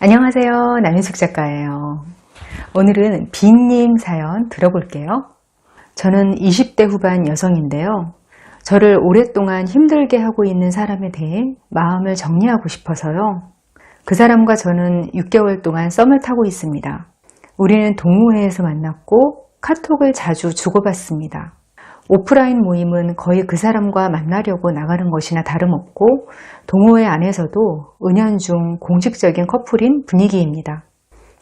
안녕하세요. 남인숙 작가예요. 오늘은 빈님 사연 들어볼게요. 저는 20대 후반 여성인데요. 저를 오랫동안 힘들게 하고 있는 사람에 대해 마음을 정리하고 싶어서요. 그 사람과 저는 6개월 동안 썸을 타고 있습니다. 우리는 동호회에서 만났고 카톡을 자주 주고받습니다. 오프라인 모임은 거의 그 사람과 만나려고 나가는 것이나 다름없고 동호회 안에서도 은연중 공식적인 커플인 분위기입니다.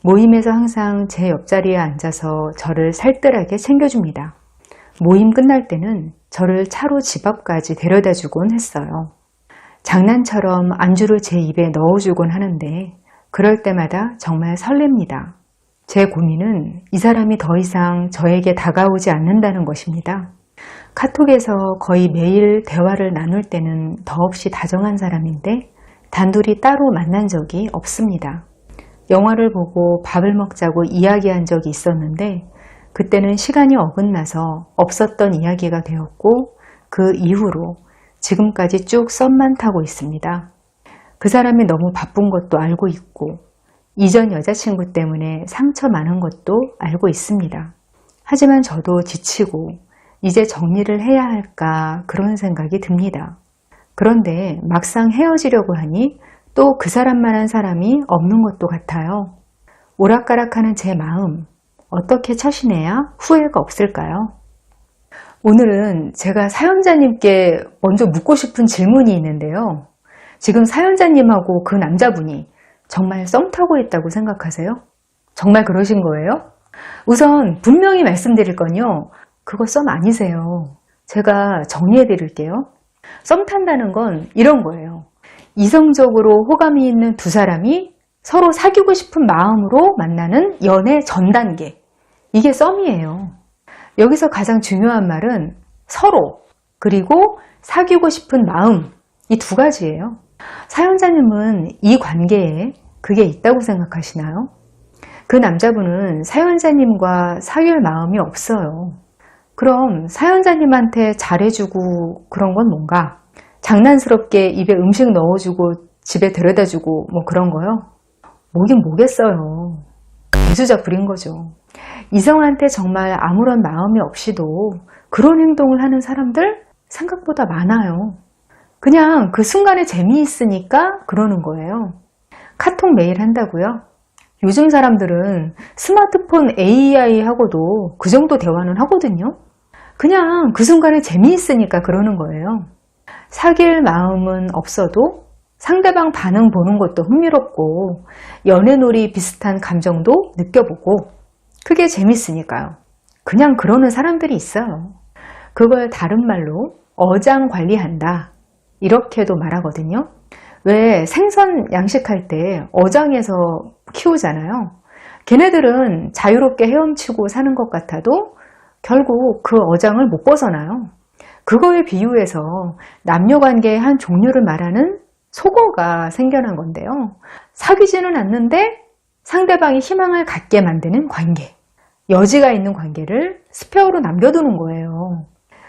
모임에서 항상 제 옆자리에 앉아서 저를 살뜰하게 챙겨줍니다. 모임 끝날 때는 저를 차로 집 앞까지 데려다 주곤 했어요. 장난처럼 안주를 제 입에 넣어주곤 하는데 그럴 때마다 정말 설렙니다. 제 고민은 이 사람이 더 이상 저에게 다가오지 않는다는 것입니다. 카톡에서 거의 매일 대화를 나눌 때는 더없이 다정한 사람인데 단둘이 따로 만난 적이 없습니다. 영화를 보고 밥을 먹자고 이야기한 적이 있었는데 그때는 시간이 어긋나서 없었던 이야기가 되었고 그 이후로 지금까지 쭉 썸만 타고 있습니다. 그 사람이 너무 바쁜 것도 알고 있고 이전 여자친구 때문에 상처 많은 것도 알고 있습니다. 하지만 저도 지치고 이제 정리를 해야 할까 그런 생각이 듭니다. 그런데 막상 헤어지려고 하니 또 그 사람만한 사람이 없는 것도 같아요. 오락가락하는 제 마음 어떻게 처신해야 후회가 없을까요? 오늘은 제가 사연자님께 먼저 묻고 싶은 질문이 있는데요. 지금 사연자님하고 그 남자분이 정말 썸 타고 있다고 생각하세요? 정말 그러신 거예요? 우선 분명히 말씀드릴 건요. 그거 썸 아니세요. 제가 정리해 드릴게요. 썸 탄다는 건 이런 거예요. 이성적으로 호감이 있는 두 사람이 서로 사귀고 싶은 마음으로 만나는 연애 전 단계. 이게 썸이에요. 여기서 가장 중요한 말은 서로, 그리고 사귀고 싶은 마음. 이 두 가지예요. 사연자님은 이 관계에 그게 있다고 생각하시나요? 그 남자분은 사연자님과 사귈 마음이 없어요. 그럼 사연자님한테 잘해주고 그런 건 뭔가? 장난스럽게 입에 음식 넣어주고 집에 데려다주고 뭐 그런 거요? 뭐긴 뭐겠어요. 미수작 부린 거죠. 이성한테 정말 아무런 마음이 없이도 그런 행동을 하는 사람들 생각보다 많아요. 그냥 그 순간에 재미있으니까 그러는 거예요. 카톡 메일 한다고요? 요즘 사람들은 스마트폰 AI하고도 그 정도 대화는 하거든요. 그냥 그 순간에 재미있으니까 그러는 거예요. 사귈 마음은 없어도 상대방 반응 보는 것도 흥미롭고 연애놀이 비슷한 감정도 느껴보고 그게 재밌으니까요. 그냥 그러는 사람들이 있어요. 그걸 다른 말로 어장 관리한다. 이렇게도 말하거든요. 왜 생선 양식할 때 어장에서 키우잖아요. 걔네들은 자유롭게 헤엄치고 사는 것 같아도 결국 그 어장을 못 벗어나요. 그거에 비유해서 남녀관계의 한 종류를 말하는 속어가 생겨난 건데요. 사귀지는 않는데 상대방이 희망을 갖게 만드는 관계. 여지가 있는 관계를 스페어로 남겨두는 거예요.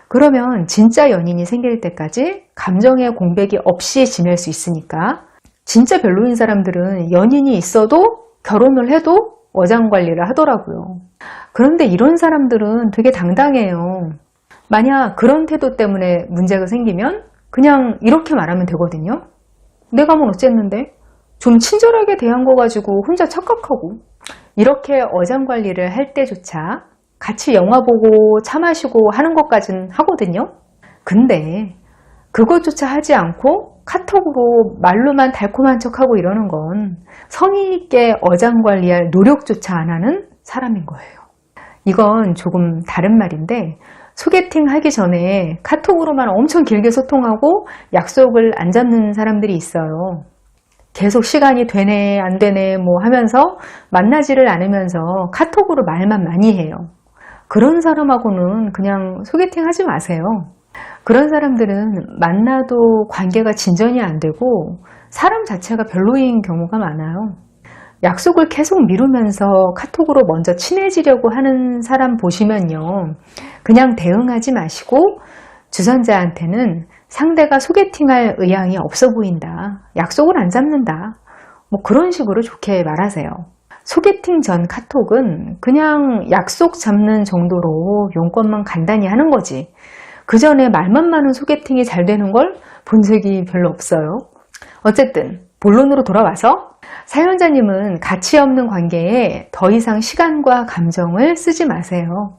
그러면 진짜 연인이 생길 때까지 감정의 공백이 없이 지낼 수 있으니까 진짜 별로인 사람들은 연인이 있어도 결혼을 해도 어장 관리를 하더라고요. 그런데 이런 사람들은 되게 당당해요. 만약 그런 태도 때문에 문제가 생기면 그냥 이렇게 말하면 되거든요. 내가 뭐 어쨌는데? 좀 친절하게 대한 거 가지고 혼자 착각하고 이렇게 어장 관리를 할 때조차 같이 영화 보고 차 마시고 하는 것까지는 하거든요. 근데 그것조차 하지 않고 카톡으로 말로만 달콤한 척하고 이러는 건 성의 있게 어장 관리할 노력조차 안 하는 사람인 거예요. 이건 조금 다른 말인데 소개팅 하기 전에 카톡으로만 엄청 길게 소통하고 약속을 안 잡는 사람들이 있어요. 계속 시간이 되네 안 되네 뭐 하면서 만나지를 않으면서 카톡으로 말만 많이 해요. 그런 사람하고는 그냥 소개팅 하지 마세요. 그런 사람들은 만나도 관계가 진전이 안 되고 사람 자체가 별로인 경우가 많아요. 약속을 계속 미루면서 카톡으로 먼저 친해지려고 하는 사람 보시면요. 그냥 대응하지 마시고 주선자한테는 상대가 소개팅할 의향이 없어 보인다. 약속을 안 잡는다. 뭐 그런 식으로 좋게 말하세요. 소개팅 전 카톡은 그냥 약속 잡는 정도로 용건만 간단히 하는 거지. 그 전에 말만 많은 소개팅이 잘 되는 걸 본 적이 별로 없어요. 어쨌든 본론으로 돌아와서 사연자님은 가치 없는 관계에 더 이상 시간과 감정을 쓰지 마세요.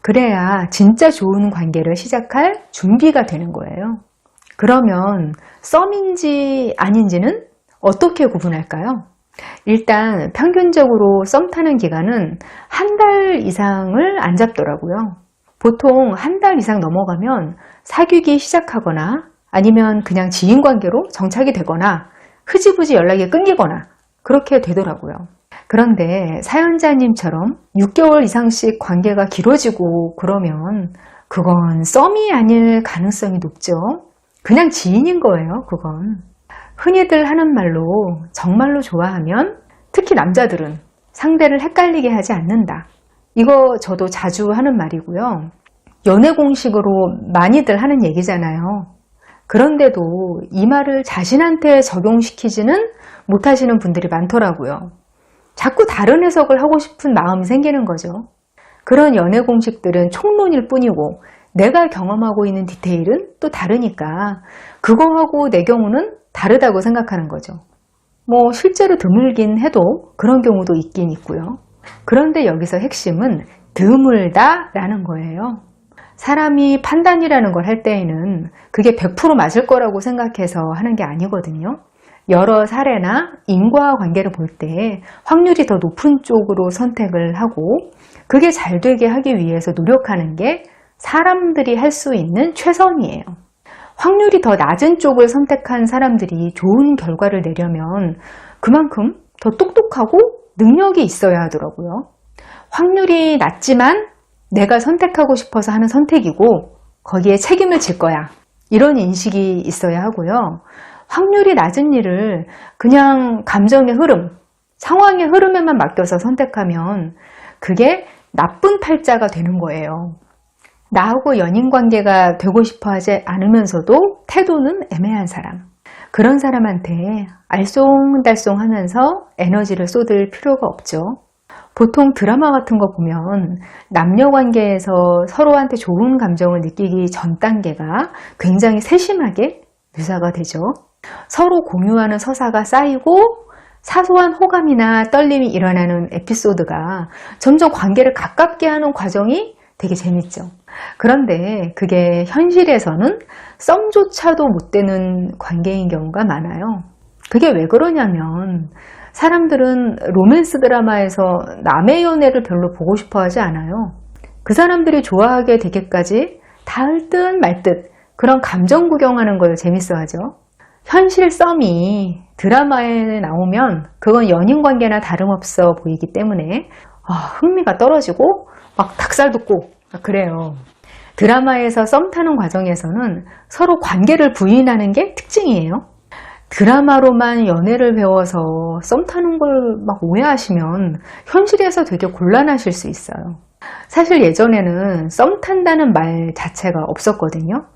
그래야 진짜 좋은 관계를 시작할 준비가 되는 거예요. 그러면 썸인지 아닌지는 어떻게 구분할까요? 일단 평균적으로 썸 타는 기간은 한 달 이상을 안 잡더라고요. 보통 한 달 이상 넘어가면 사귀기 시작하거나 아니면 그냥 지인 관계로 정착이 되거나 흐지부지 연락이 끊기거나 그렇게 되더라고요. 그런데 사연자님처럼 6개월 이상씩 관계가 길어지고 그러면 그건 썸이 아닐 가능성이 높죠. 그냥 지인인 거예요, 그건. 흔히들 하는 말로 정말로 좋아하면 특히 남자들은 상대를 헷갈리게 하지 않는다. 이거 저도 자주 하는 말이고요. 연애 공식으로 많이들 하는 얘기잖아요. 그런데도 이 말을 자신한테 적용시키지는 못하시는 분들이 많더라고요. 자꾸 다른 해석을 하고 싶은 마음이 생기는 거죠. 그런 연애 공식들은 총론일 뿐이고 내가 경험하고 있는 디테일은 또 다르니까 그거하고 내 경우는 다르다고 생각하는 거죠. 뭐 실제로 드물긴 해도 그런 경우도 있긴 있고요. 그런데 여기서 핵심은 드물다 라는 거예요. 사람이 판단이라는 걸 할 때에는 그게 100% 맞을 거라고 생각해서 하는 게 아니거든요. 여러 사례나 인과 관계를 볼 때 확률이 더 높은 쪽으로 선택을 하고 그게 잘 되게 하기 위해서 노력하는 게 사람들이 할 수 있는 최선이에요. 확률이 더 낮은 쪽을 선택한 사람들이 좋은 결과를 내려면 그만큼 더 똑똑하고 능력이 있어야 하더라고요. 확률이 낮지만 내가 선택하고 싶어서 하는 선택이고 거기에 책임을 질 거야. 이런 인식이 있어야 하고요. 확률이 낮은 일을 그냥 감정의 흐름, 상황의 흐름에만 맡겨서 선택하면 그게 나쁜 팔자가 되는 거예요. 나하고 연인 관계가 되고 싶어 하지 않으면서도 태도는 애매한 사람. 그런 사람한테 알쏭달쏭 하면서 에너지를 쏟을 필요가 없죠. 보통 드라마 같은 거 보면 남녀 관계에서 서로한테 좋은 감정을 느끼기 전 단계가 굉장히 세심하게 묘사가 되죠. 서로 공유하는 서사가 쌓이고 사소한 호감이나 떨림이 일어나는 에피소드가 점점 관계를 가깝게 하는 과정이 되게 재밌죠. 그런데 그게 현실에서는 썸조차도 못 되는 관계인 경우가 많아요. 그게 왜 그러냐면 사람들은 로맨스 드라마에서 남의 연애를 별로 보고 싶어 하지 않아요. 그 사람들이 좋아하게 되기까지 닿을 듯 말 듯 그런 감정 구경하는 걸 재밌어 하죠. 현실 썸이 드라마에 나오면 그건 연인 관계나 다름없어 보이기 때문에 아, 흥미가 떨어지고 막 닭살 돋고 그래요. 드라마에서 썸 타는 과정에서는 서로 관계를 부인하는 게 특징이에요. 드라마로만 연애를 배워서 썸 타는 걸 막 오해하시면 현실에서 되게 곤란하실 수 있어요. 사실 예전에는 썸 탄다는 말 자체가 없었거든요.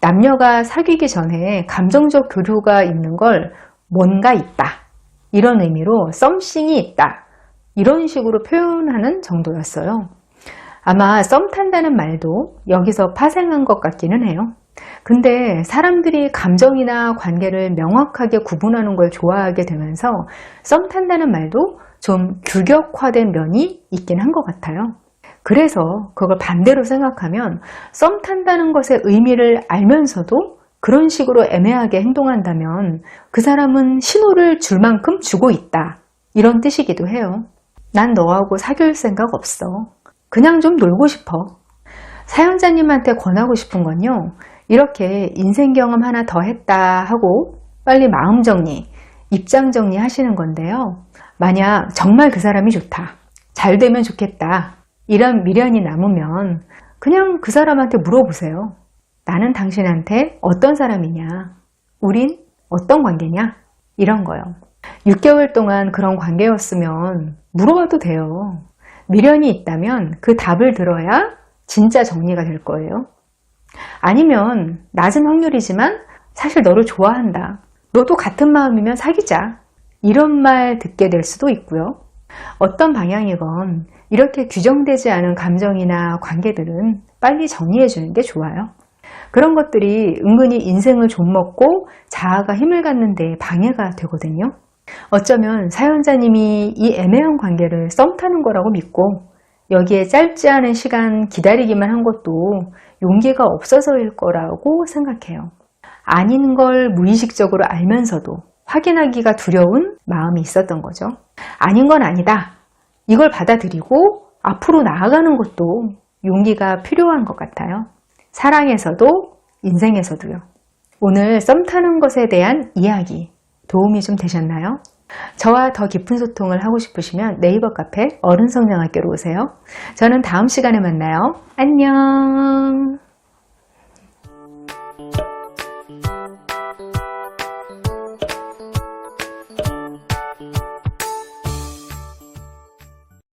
남녀가 사귀기 전에 감정적 교류가 있는 걸 뭔가 있다. 이런 의미로 썸씽이 있다. 이런 식으로 표현하는 정도였어요. 아마 썸 탄다는 말도 여기서 파생한 것 같기는 해요. 근데 사람들이 감정이나 관계를 명확하게 구분하는 걸 좋아하게 되면서 썸 탄다는 말도 좀 규격화된 면이 있긴 한 것 같아요. 그래서 그걸 반대로 생각하면 썸 탄다는 것의 의미를 알면서도 그런 식으로 애매하게 행동한다면 그 사람은 신호를 줄 만큼 주고 있다. 이런 뜻이기도 해요. 난 너하고 사귈 생각 없어. 그냥 좀 놀고 싶어. 사연자님한테 권하고 싶은 건요. 이렇게 인생 경험 하나 더 했다 하고 빨리 마음 정리, 입장 정리 하시는 건데요. 만약 정말 그 사람이 좋다. 잘 되면 좋겠다. 이런 미련이 남으면 그냥 그 사람한테 물어보세요. 나는 당신한테 어떤 사람이냐? 우린 어떤 관계냐? 이런 거요. 6개월 동안 그런 관계였으면 물어봐도 돼요. 미련이 있다면 그 답을 들어야 진짜 정리가 될 거예요. 아니면 낮은 확률이지만 사실 너를 좋아한다. 너도 같은 마음이면 사귀자. 이런 말 듣게 될 수도 있고요. 어떤 방향이건 이렇게 규정되지 않은 감정이나 관계들은 빨리 정리해 주는 게 좋아요. 그런 것들이 은근히 인생을 좀먹고 자아가 힘을 갖는 데 방해가 되거든요. 어쩌면 사연자님이 이 애매한 관계를 썸 타는 거라고 믿고 여기에 짧지 않은 시간 기다리기만 한 것도 용기가 없어서일 거라고 생각해요. 아닌 걸 무의식적으로 알면서도 확인하기가 두려운 마음이 있었던 거죠. 아닌 건 아니다. 이걸 받아들이고 앞으로 나아가는 것도 용기가 필요한 것 같아요. 사랑에서도 인생에서도요. 오늘 썸 타는 것에 대한 이야기 도움이 좀 되셨나요? 저와 더 깊은 소통을 하고 싶으시면 네이버 카페 어른성장학교로 오세요. 저는 다음 시간에 만나요. 안녕!